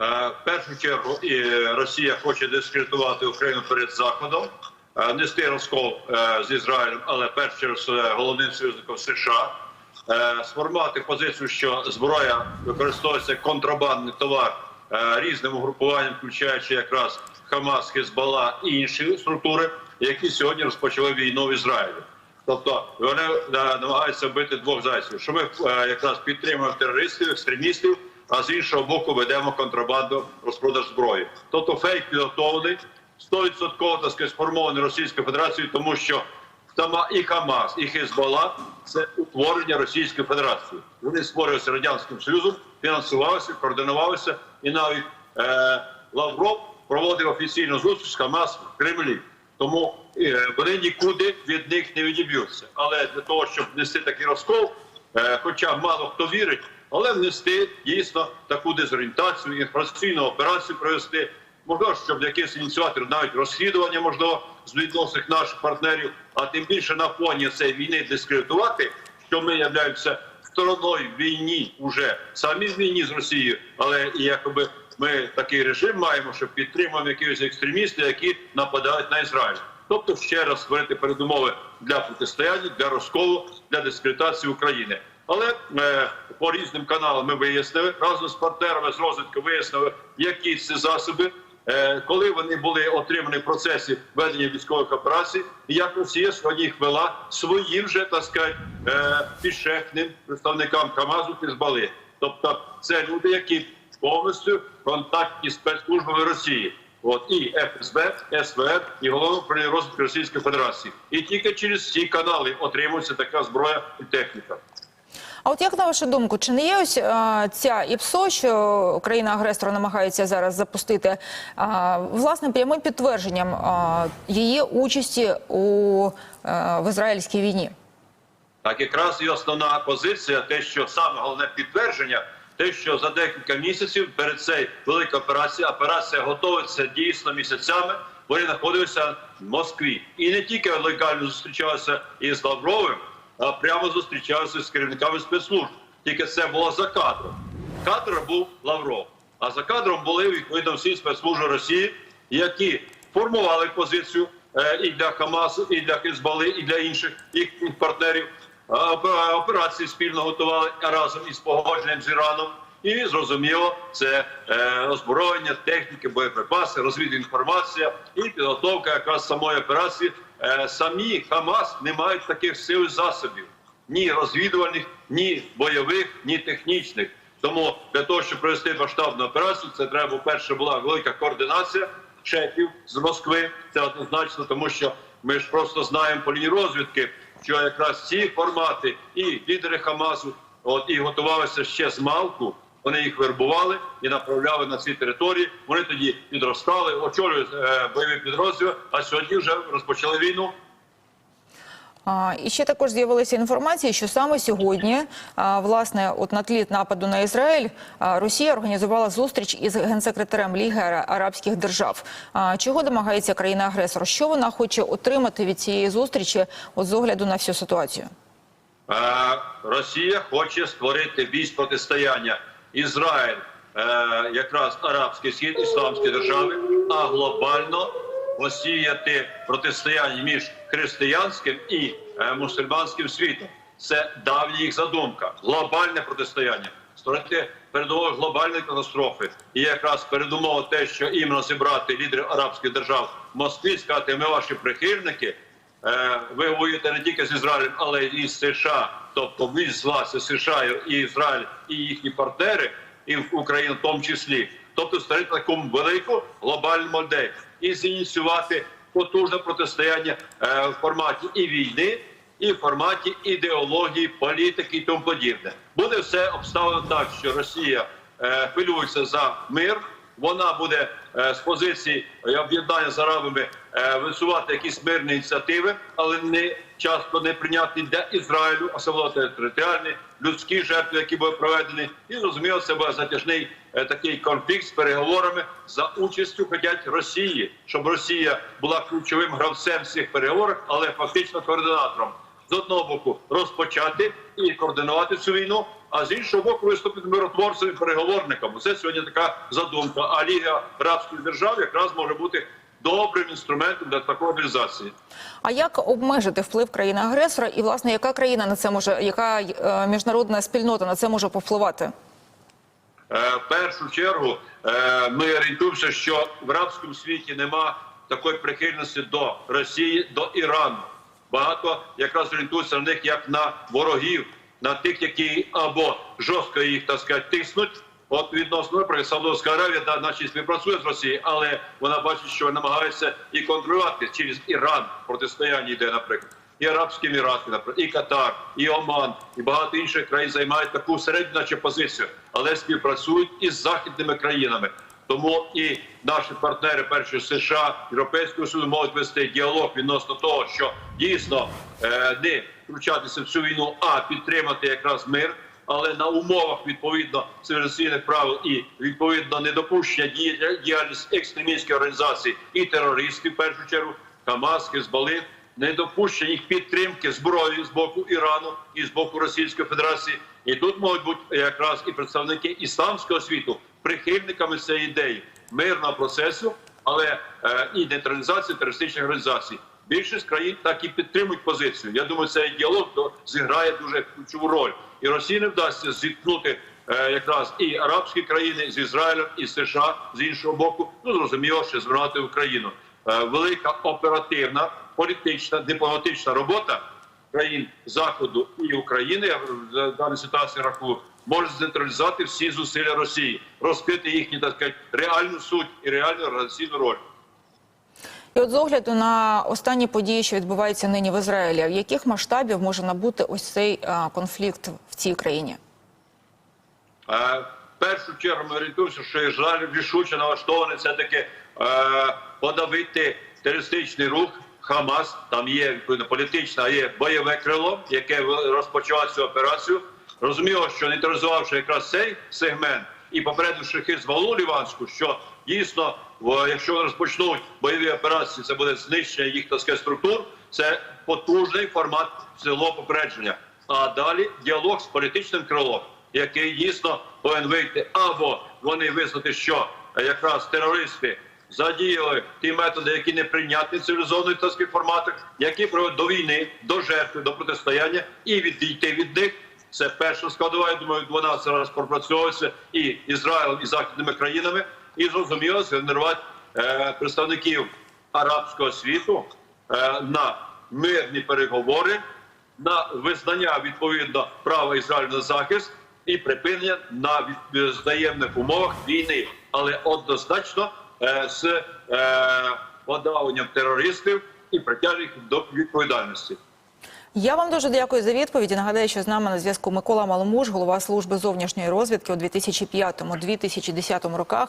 Е, В першу чергу Росія хоче дискредитувати Україну перед Заходом, е, нести розкол е, з Ізраїлем, але перш чергу з е, головним союзником США, сформувати позицію, що зброя використовується контрабандний товар різним угрупуванням, включаючи якраз Хамас, Хезбалла і інші структури, які сьогодні розпочали війну в Ізраїлі. Тобто вони намагаються бити двох зайців, що ми якраз підтримуємо терористів, екстремістів, а з іншого боку ведемо контрабанду розпродаж зброї. Тобто фейк підготовлений, 100% так сказати, сформований Російською Федерацією, тому що і Хамас, і Хезбалла – це утворення Російської Федерації. Вони створювалися радянським союзом, фінансувалися, координувалися, і навіть е, Лавров проводив офіційну зустріч з Хамас в Кремлі. Тому е, вони нікуди від них не відіб'ються. Але для того, щоб нести такий розкол, е, хоча мало хто вірить, але внести дійсно таку дезорієнтацію, інформаційну операцію провести. Можливо, щоб якийсь ініціатор навіть розслідування можливо з відносин наших партнерів, а тим більше на фоні цієї війни дискредитувати, що ми являємося стороною війні уже самі в війні з Росією, але і якоби ми такий режим маємо, що підтримуємо якихось екстремістів, які нападають на Ізраїль. Тобто ще раз створити передумови для протистояння, для розколу, для дискредитації України. Але е, по різним каналам ми вияснили разом з партнерами з розвитку вияснили, які ці засоби, е, коли вони були отримані в процесі ведення військових операцій, і як Росія сьогодні їх вела своїм вже так сказати, е, підшефним представникам Камазу Хізбали. Тобто це люди, які повністю в контакті з спецслужбами Росії. От і ФСБ, СВР і головне управління розвитку Російської Федерації, і тільки через ці канали отримується така зброя і техніка. А от як на вашу думку, чи не є ось е, ця ІПСО, що країна-агресор намагається зараз запустити е, власне прямим підтвердженням е, її участі у е, в ізраїльській війні? Так якраз і основна позиція, те, що саме головне підтвердження, те, що за декілька місяців перед цією великою операцією, операція готується дійсно місяцями. Вони знаходилися в Москві і не тільки легально зустрічалися із Лавровим, а прямо зустрічався з керівниками спецслужб. Тільки це було за кадром. Кадр був Лавров, а за кадром були відповідно всі спецслужби Росії, які формували позицію е, і для Хамасу, і для Хезбали, і для інших їхніх партнерів. Операції спільно готували разом із погодженням з Іраном. І зрозуміло, це е, озброєння, техніки, боєприпаси, розвід інформація і підготовка якраз самої операції. Е, самі Хамас не мають таких сил засобів ні розвідувальних, ні бойових, ні технічних. Тому для того, щоб провести масштабну операцію, це треба, по-перше, була велика координація шефів з Москви. Це однозначно, тому що ми ж просто знаємо по лінії розвідки, що якраз ці формати і лідери Хамасу от і готувалися ще з малку. Вони їх вербували і направляли на ці території. Вони тоді підростали, очолюють е, бойові підрозділи. А сьогодні вже розпочали війну. А, І ще також з'явилася інформація, що саме сьогодні, а, власне, от на тлі нападу на Ізраїль, а, Росія організувала зустріч із генсекретарем Ліги Арабських Держав. А, Чого домагається країна-агресор? Що вона хоче отримати від цієї зустрічі, от з огляду на всю ситуацію? Е, Росія хоче створити військ протистояння Ізраїль, е, якраз арабський схід, ісламські держави, а глобально посіяти протистояння між християнським і е, мусульманським світом. Це давня їх задумка. Глобальне протистояння. Створити передумови глобальної катастрофи. І якраз передумова те, що іменно зібрати лідерів арабських держав в Москві, сказати, ми ваші прихильники. Е, ви воюєте не тільки з Ізраїлем, але й з США. Тобто і США і Ізраїль і їхні партнери, і в Україну в тому числі. Тобто створити таку велику глобальну модель і зініціювати потужне протистояння е, в форматі і війни, і в форматі ідеології, політики і тому подібне. Буде все обставлено так, що Росія е, хвилюється за мир. Вона буде е, з позиції е, об'єднання з арабами е, висувати якісь мирні ініціативи, але не часто не прийнятні для Ізраїлю, особливо територіальні, людські жертви, які були проведені, і зрозуміло, це буде затяжний такий конфлікт з переговорами за участю хотять Росії, щоб Росія була ключовим гравцем в цих переговорах, але фактично координатором з одного боку розпочати і координувати цю війну, а з іншого боку виступити миротворцем і переговорником. Це сьогодні така задумка. А Ліга арабських держав якраз може бути добрим інструментом для такої організації. А як обмежити вплив країни-агресора? І власне, яка країна на це може, яка е, міжнародна спільнота на це може повпливати? Е, В першу чергу е, ми орієнтуємося, що в арабському світі нема такої прихильності до Росії, до Ірану. Багато якраз орієнтуються на них як на ворогів, на тих, які або жорстко їх так сказати, тиснуть. От відносно наприклад, Саудовська Аравія да, наче співпрацює з Росією, але вона бачить, що намагається і контролювати через Іран протистояння йде, наприклад. І Арабські Емірати, наприклад, і Катар, і Оман, і багато інших країн займають таку середню наче позицію, але співпрацюють із західними країнами. Тому і наші партнери, перші США, Європейського Союзу, можуть вести діалог відносно того, що дійсно е, не втручатися в цю війну, а підтримати якраз мир, але на умовах відповідно цивілізаційних правил і відповідно недопущення діяльності екстремістських організацій і терористів, в першу чергу, Хамас, Хезбалин, недопущення їх підтримки зброї з боку Ірану і з боку Російської Федерації. І тут можуть бути якраз і представники ісламського світу прихильниками цієї ідеї мирного процесу, але е, і нейтралізації терористичних організацій. Більшість країн так і підтримують позицію. Я думаю, цей діалог зіграє дуже ключову роль. І Росії не вдасться зіткнути е, якраз і арабські країни з Ізраїлем, і США з іншого боку. Ну зрозуміло, що звинувати Україну. Е, велика оперативна, політична, дипломатична робота країн Заходу і України, я в даній ситуації рахую, може централізувати всі зусилля Росії, розкрити їхню так сказати, реальну суть і реальну організаційну роль. І от з огляду на останні події, що відбуваються нині в Ізраїлі, в яких масштабів може набути ось цей а, конфлікт в цій країні? Е, В першу чергу ми орієнтуємося, що Ізраїль рішуче налаштований все таки е, подавити терористичний рух Хамас. Там є політичне, а є бойове крило, яке розпочало цю операцію. Розуміло, що нейтралізувавши якраз цей сегмент і попередивши Хизбалу Ліванську, що дійсно, якщо розпочнуть бойові операції, це буде знищення їх так сказати, структур. Це потужний формат цілого попередження. А далі діалог з політичним крилом, який дійсно повинен вийти, або вони визнати, що якраз терористи задіяли ті методи, які не цивілізованих так сказати, форматах, які приводять до війни, до жертви, до протистояння, і відійти від них. Це перша складова. Я думаю, вона зараз пропрацьовується і Ізраїлем, і західними країнами, і зрозуміло згенерувати е, представників арабського світу е, на мирні переговори, на визнання відповідно права Ізраїлю на захист і припинення на взаємних умовах війни, але однозначно е, з е, подавленням терористів і притягненням до відповідальності. Я вам дуже дякую за відповіді. Нагадаю, що з нами на зв'язку Микола Маломуж, голова служби зовнішньої розвідки у 2005-2010 роках.